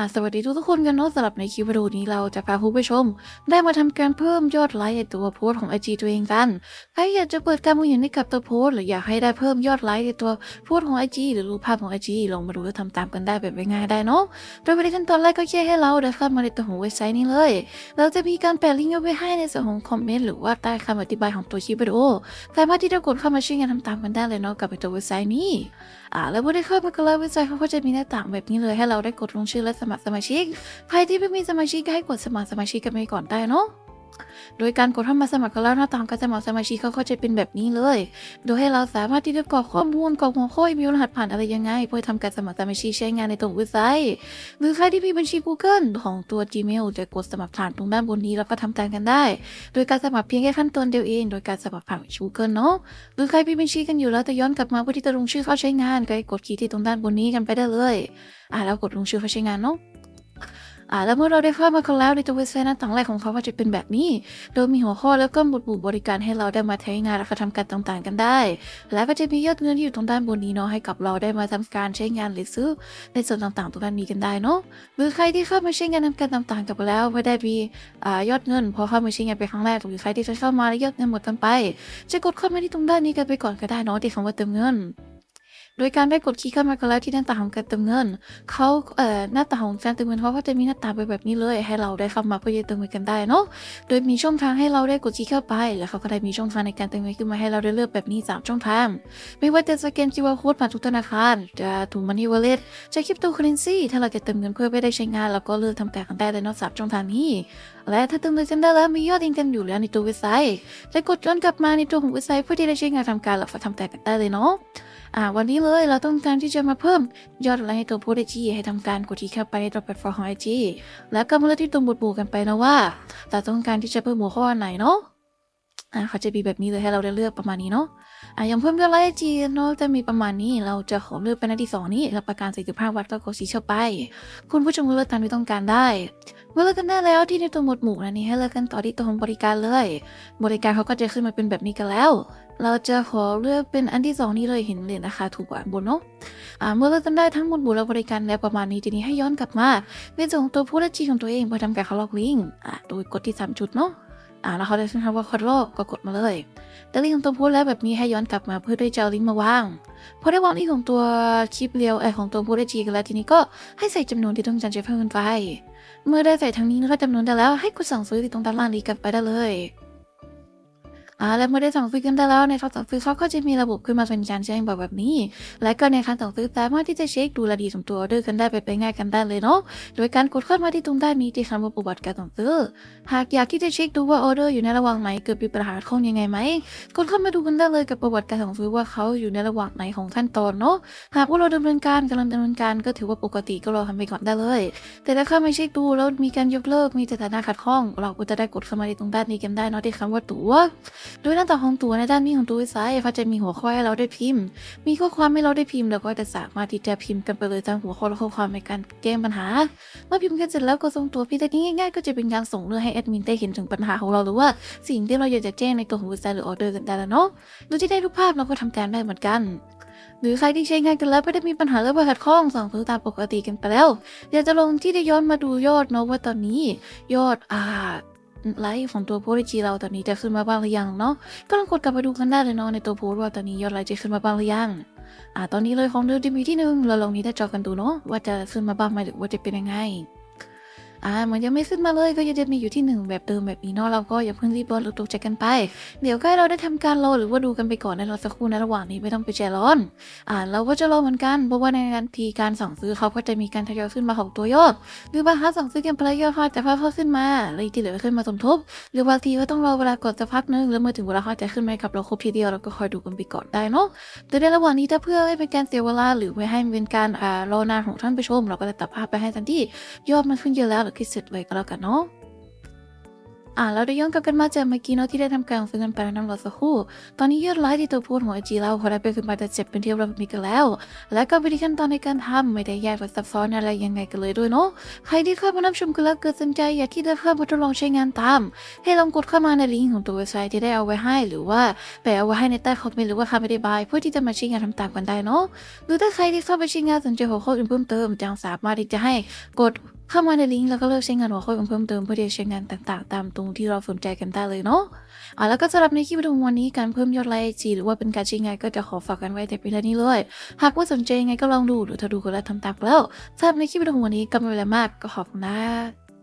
อ่าสวัสดีทุกทุกคนกันเนาะสำหรับในคลิปวิดีโอนี้เราจะพาผู้ชม ได้มาทำการเพิ่มยอดไลค์ในตัวโพสต์ของ IG ตัวเองกันใครอยากจะเปิดการมองเห็นให้กับตัวโพสต์หรืออยากให้ได้เพิ่มยอดไลค์ในตัวโพสต์ของ IG หรือรูปภาพของ IG ลองมาดูและทำตามกันได้แบบง่ายได้เนาะโดยวิธีขั้นตอนแรกก็แค่ให้เราได้เข้ามาในตัวของเว็บไซต์นี้เลย เราจะมีการแปะลิงก์เอาไว้ให้ในส่วนของคอมเมนต์หรือว่าใต้คำอธิบายของตัวคลิปวิดีโอสามารถที่จะกดเข้ามาช่วยกันทำตามกันได้เลยเนาะกับไอ้ตัวเว็บไซต์นี้อ่าแล้วพอได้เข้ามาก็เลยวิจัยเขาก็จะมีหน้าต่างแบบนี้เลยให้เราได้กดลงชื่อและสมัครสมาชิก ใครที่ไม่มีสมาชิกก็ให้กดสมัครสมาชิกกันไปก่อนได้เนาะ โดยการกดเข้ามาสมัครกันแล้วหน้าต่างการสมัครสมาชิกเขาก็จะเป็นแบบนี้เลย โดยให้เราสามารถที่จะกรอกข้อมูลกรอกหัวข้ออีเมลรหัสผ่านอะไรยังไง เพื่อทำการสมัครสมาชิกใช้งานในตรงเว็บไซต์ หรือใครที่มีบัญชี Google ของตัว Gmail จะกดสมัครผ่านตรงด้านบนนี้แล้วก็ทำตามกันได้ โดยการสมัครเพียงแค่ขั้นตอนเดียวเอง โดยการสมัครผ่านชี Google เนาะหรือใครมีบัญชีกันอยู่แล้วแต่ย้อนกลับมาเพื่อที่จะลงชื่อเข้าใช้งานก็ให้กดคลิกที่ตรงด้านบนนี้กันไปได้เลยอ่าแล้วกดลงชื่อเข้าใช้งานเนาะ อ่าแล้วเมื่อเราได้เข้ามากันแล้วในตัวเว็บไซต์หน้าต่างแรกของเขาก็จะเป็นแบบนี้ โดยมีหัวข้อแล้วก็หมวดหมู่บริการให้เราได้มาใช้งานและกระทำการต่างๆกันได้ และก็จะมียอดเงินที่อยู่ตรงด้านบนนี้เนาะให้กับเราได้มาทำการใช้งานหรือซื้อในส่วนต่างๆ ตรงด้านนี้กันได้เนาะหรือใครที่เข้ามาใช้งานทำการต่างๆกับแล้วไม่ได้มีอ่ายอดเงิน พอเข้ามาใช้งานไปครั้งแรกหรือใครที่จะเข้ามาแล้วยอดเงินหมดกันไป จะกดเข้ามาที่ตรงด้านนี้กันไปก่อนก็ได้เนาะที่คำว่าเติมเงิน โดยการได้กดคลิกเข้ามากันแล้วที่หน้าต่างของการเติมเงินเขาเอ่อหน้าต่างของการเติมเงินเขาก็จะมีหน้าต่างไปแบบนี้เลยให้เราได้เข้ามาเพื่อจะเติมเงินกันได้เนาะโดยมีช่องทางให้เราได้กดคลิกเข้าไป แล้วเขาก็ได้มีช่องทางในการเติมเงินขึ้นมาให้เราได้เลือกแบบนี้สามช่องทางไม่ว่าจะสแกน QR code ผ่านทุกธนาคารจะถูกมันนี่วอลเล็ตจะคริปโตเคอเรนซีถ้าเราจะเติมเงินเพื่อไม่ได้ใช้งานเราก็เลือกทำการกันได้เลยเนาะสามช่องทางนี้ และถ้าเติมเงินกันได้แล้วมียอดยังกันอยู่แล้วในตัวเว็บไซต์จะกดย้อนกลับมาในตัวของเว็บไซต์เพื่อที่จะใช้งานทำการหรือทำแต่กันได้เลยเนาะอ่าวันนี้เลยเราต้องการที่จะมาเพิ่มยอดไลค์ให้ตัวโพสต์ไอจีให้ทำการกดที่เข้าไปในตัวแพลตฟอร์มของไอจีแล้วก็มาเลือกที่ตรงบทบูกันไปนะว่าเราต้องการที่จะเพิ่มหัวข้อไหนเนาะอ่าเขาจะมีแบบนี้เลยให้เราได้เลือกประมาณนี้เนาะอ่าอย่างเพิ่มยอดไลค์ไอจีเนาะจะมีประมาณนี้เราจะขอเลือกเป็นอันที่สองนี้รับประกัน45วัตต์ก็กดสีเข้าไป คุณผู้ชมเลือกตามที่ต้องการได้ เมื่อเลือกกันได้แล้วที่ในตัวหมดหมู่นะนี่ให้เลือกกันต่อที่ตัวของบริการเลย บริการเขาก็จะขึ้นมาเป็นแบบนี้กันแล้ว เราจะขอเลือกเป็นอันที่สองนี้เลยเห็นเหรียญราคาถูกกว่าบนเนาะอ่าเมื่อเลือกกันได้ทั้งหมดหมู่และบริการแล้วประมาณนี้ทีนี้ให้ย้อนกลับมาเป็นส่วนของตัวผู้และจีของตัวเองเพื่อทำการเขาล็อกลิงก์อ่าโดยกดที่สามจุดเนาะอ่าแล้วเขาจะขึ้นคำว่าคอดโลกก็กดมาเลย แต่ลิงของตัวผู้แล้วแบบนี้ให้ย้อนกลับมาเพื่อได้จะเอาลิงมาวางพอได้วางลิงของตัวคลิปเรียวไอของตัวผู้และจีกันแล้วทีนี้ก็ให้ใส่จำนวนที่ต้องการจะเพิ่มขึ้นไป เมื่อได้ใส่ทั้งนี้แล้วก็จำนวนได้แล้วให้กดสั่งซื้อที่ตรงด้านล่างนี้กันไปได้เลย อ่าและเมื่อได้สั่งซื้อกันได้แล้วในการสั่งซื้อเขาก็จะมีระบบขึ้นมาเป็นการแจ้งบอกแบบนี้ และก็ในการสั่งซื้อสามารถที่จะเช็คดูรายละเอียดของตัวออเดอร์กันได้ไปไปง่ายกันได้เลยเนาะโดยการกดเข้ามาที่ตรงด้านนี้ที่คำว่าประวัติการสั่งซื้อหากอยากที่จะเช็คดูว่าออเดอร์อยู่ในระหว่างไหนเกิดมีปัญหาข้องยังไงไหมกดเข้ามาดูกันได้เลยกับประวัติการสั่งซื้อว่าเขาอยู่ในระหว่างไหนของขั้นตอนเนาะหากว่าเราดำเนินการกำลังดำเนินการก็ถือว่าปกติก็รอทำไปก่อนได้เลย แต่ถ้าเข้ามาเช็คดูแล้วมีการยกเลิกมีสถานะขัดข้อง เราก็จะได้กดเข้ามาที่ตรงด้านนี้กันได้เนาะที่คำว่าตั๋วโดยหน้าต่างของตัวในด้านนี้ของตัวเว็บไซต์เขาจะมีหัวข้อให้เราได้พิมพ์ มีข้อความให้เราได้พิมพ์ แล้วก็จะสามารถที่จะพิมพ์กันไปเลยตามหัวข้อและข้อความในการแก้ปัญหา เมื่อพิมพ์กันเสร็จแล้วก็ส่งตัวพี่แต่นี้ง่ายๆ ก็จะเป็นการส่งเรื่องให้แอดมินได้เห็นถึงปัญหาของเราหรือว่าสิ่งที่เราอยากจะแจ้งในตัวของเว็บไซต์หรือออเดอร์กันได้แล้วเนาะโดยที่ได้รูปภาพเราก็ทำการได้เหมือนกันหรือใครที่ใช้งานกันแล้วไม่ได้มีปัญหาเรื่องขัดข้องสั่งซื้อตามปกติกันไปแล้วอยากจะลงที่ได้ย้อนมาดูยอดเนาะว่าตอนนี้ ยอดอ่า ไลฟ์ของตัวโพสต์จีเราตอนนี้จะขึ้นมาบ้างหรือยังเนาะก็ลองกดกลับไปดูกันได้เลยเนาะในตัวโพสต์ว่าตอนนี้ยอดไลฟ์จะขึ้นมาบ้างหรือยังอ่าตอนนี้เลยของเดิมจะมีที่หนึ่งเราลองนี้ได้จอกันดูเนาะว่าจะขึ้นมาบ้างไหมหรือว่าจะเป็นยังไง อ่าเหมือนยังไม่ขึ้นมาเลยก็ยังจะมีอยู่ที่หนึ่งแบบเดิมแบบนี้เนาะเราก็อย่าเพิ่งรีบร้อนหรือตกใจกันไป เดี๋ยวใกล้เราได้ทำการรอหรือว่าดูกันไปก่อนในรอสักครู่ในระหว่างนี้ไม่ต้องไปใจร้อน อ่าเราก็จะรอเหมือนกันเพราะว่าในการทีการสั่งซื้อเขาก็จะมีการทยอยขึ้นมาของตัวยอดหรือบางครั้งสั่งซื้อกันไปแล้วยอดเขาจะพักขึ้นมาแล้วอีกที่เหลือขึ้นมาสมทบ หรือบางทีก็ต้องรอเวลากดสักพักนึงแล้วเมื่อถึงเวลาเขาจะขึ้นมากับเราครบทีเดียวเราก็คอยดูกันไปก่อนได้เนาะแต่ในระหว่างนี้ถ้าเพื่อให้เป็นการเสียเวลาหรือไม่ให้เป็นการอ่ารอนานของท่านผู้ชม เราก็จะตัดภาพไปให้ทันทียอดมันขึ้นเยอะแล้วคิดสร็จไว้ก็แล้วกันเนาะอ่าเราได้ย้อนกลับกันมาจากเมื่อกี้เนาะที่ได้ทำการซื้อกันไปน้ำรอสักครู่ตอนนี้ยอดไลค์ที่ตัวพสต์ของไอจีเราเขาได้ไปขึ้นมาแต่เจ็บเป็นที่เรียบร้อยกันแล้ว และก็วิธีขั้นตอนในการทำไม่ได้ยากหรือซับซ้อนอะไรยังไงกันเลยด้วยเนาะใครที่เข้ามารับชมกันแล้วเกิดสนใจอยากที่จะเข้ามาทดลองใช้งานตาม ให้ลองกดเข้ามาในลิงก์ของตัวเว็บไซต์ที่ได้เอาไว้ให้ หรือว่าไปเอาไว้ให้ในใต้คอมเมนต์หรือว่าคำอธิบายเพื่อที่จะมาใช้งานทำตามกันได้เนาะหรือถ้าใครที่เข้าไปใช้งานสนใจหัวข้ออื่นเพิ่มเติมจังสามารถที่จะให้กด เข้ามาในลิงก์แล้วก็เลือกใช้งานหัวข้อเพิ่มเติมเพื่อที่จะใช้งานต่างๆ ตามตรงที่เราสนใจกันได้เลยเนาะอะแล้วก็สำหรับในคลิปวิดีโอวันนี้การเพิ่มยอดไลค์จีหรือว่าเป็นการใช้งานก็จะขอฝากกันไว้แต่เพียงเท่านี้เลย หากว่าสนใจยังไงก็ลองดูหรือถ้าดูก็แล้วทำตามแล้วสำหรับในคลิปวิดีโอวันนี้ก็ไม่เป็นไรมากก็ขอบคุณนะ